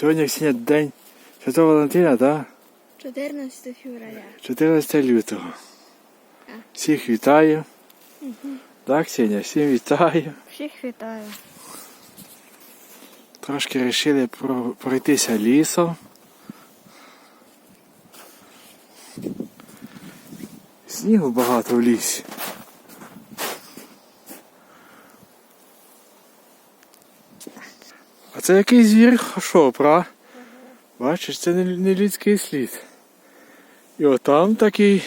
Сьогодні Ксеня, день Святого Валентина, так? 14 февраля. 14 лютого. Всіх вітаю. Так, Ксеня, всім вітаю. Всіх вітаю. Трошки вирішили пройтися лісом. Снігу багато в лісі. А це який звір що, пра? Бачиш, це не, не людський слід. І отам такий.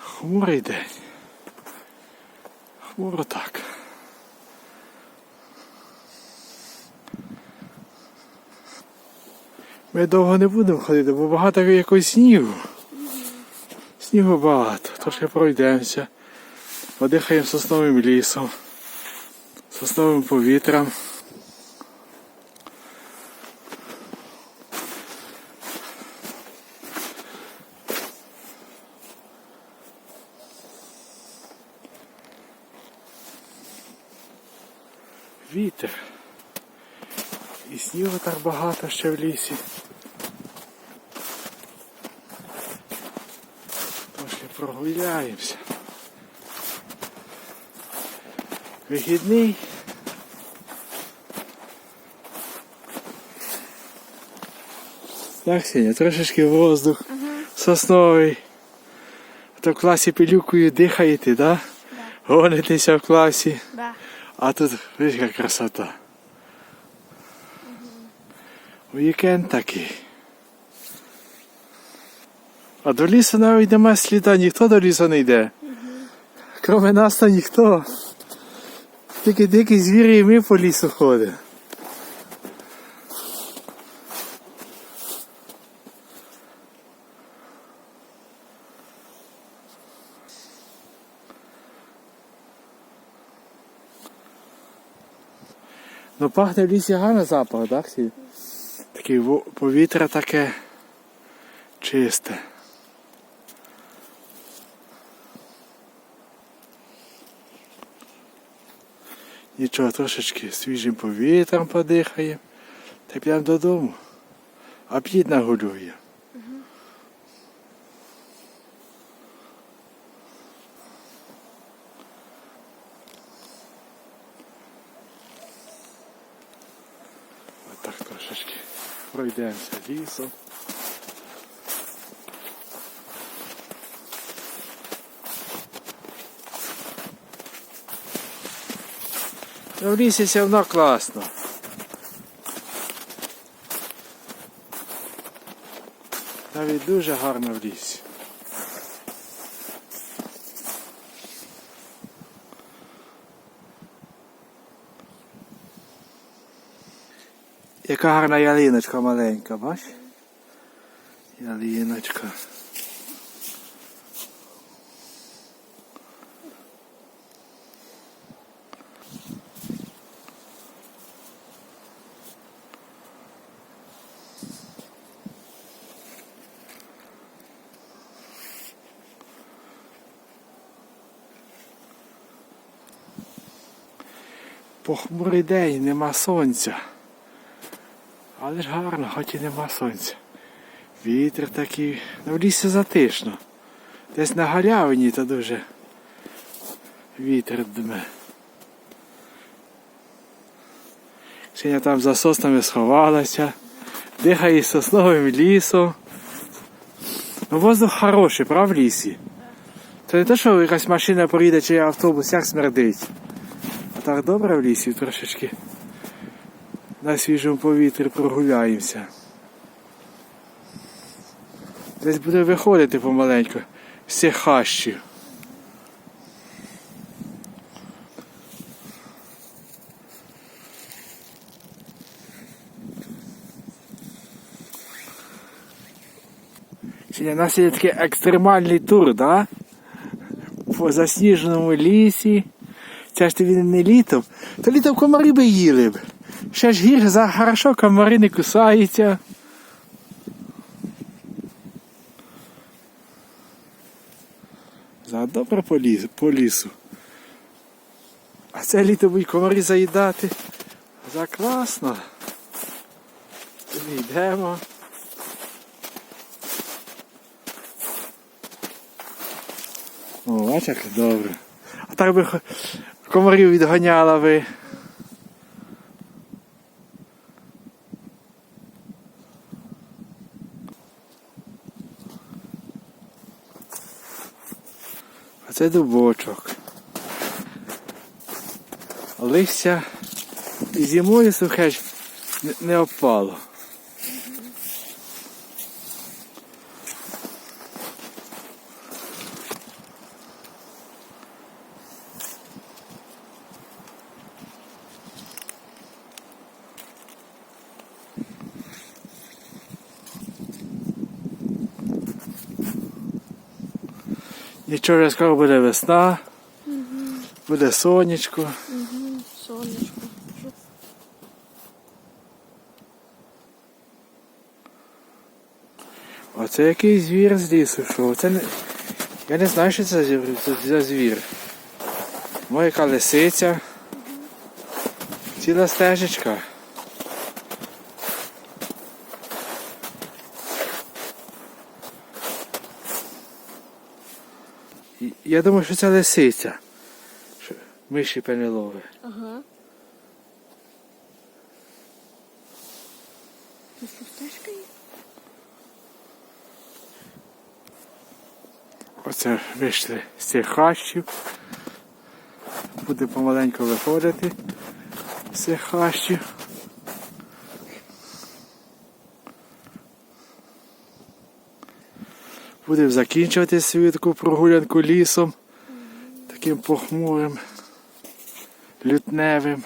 Хмурий день. Хмуро так. Ми довго не будемо ходити, бо багато якогось снігу. Снігу багато. Трошки пройдемося. Подихаємо сосновим лісом, сосновим повітрям. Вітер. І снігу так багато ще в лісі. Трошки прогуляємося. Вихідний. Так, Сеня, трошечки воздух сосновий. А То в класі пилюкою дихаєте, да? Гонитеся в класі. Да. А тут видиш, яка красота. Вікенд такий. А до лісу навіть нема сліда, ніхто до лісу не йде. Кроме нас то ніхто. Тільки дикі звірі і ми по лісу ходимо. Ну пахне в лісі гарно запах, так? Таке повітря таке чисте. Нічого, трошечки свіжим повітрям подихає. Та підемо додому. А п'їть нагулює. Отак трошечки пройдемося лісом. В лісі одно класно. Навіть дуже гарно в лісі. Яка гарна ялиночка маленька, бач? Ялиночка. Похмурий день, нема сонця. Але ж гарно, хоч і нема сонця. Вітер такий. Ну, в лісі затишно. Десь на галявині то дуже вітер дме. Синя там за соснами сховалася, дихає сосновим лісом. Ну, воздух хороший, прав в лісі. Це не те, що якась машина поїде чи автобус як смердить. Так добре в лісі трошечки на свіжому повітрі прогуляємося. Десь буде виходити помаленьку з цих хащів. Сьогодні у нас є такий екстремальний тур, да? По засніженому лісі. Ж тобі не літом. То літом комари би їли б. Ще ж гір за хорошо комари не кусаються. За добре по лісу, по лісу. А це літо будуть комарі заїдати. За класно. Туди йдемо. О, бач, як добре. А так би комарів відганяла ви. А це дубочок. Листя і зимою сухе ж не- опало. Нічого вже скоро буде весна, буде сонечко. Угу. Сонечко. Оце якийсь звір з лісу йшов. Це не... Я не знаю, що це за звір- це за звір. Моя лисиця. Ціла стежечка. Я думаю, що це лисиця. Миші пенелови. Ага. Тут стежка є? Оце вийшли з цих хащів. Буде помаленьку виходити з цих хащів. Будемо закінчувати свою таку прогулянку лісом, таким похмурим, лютневим.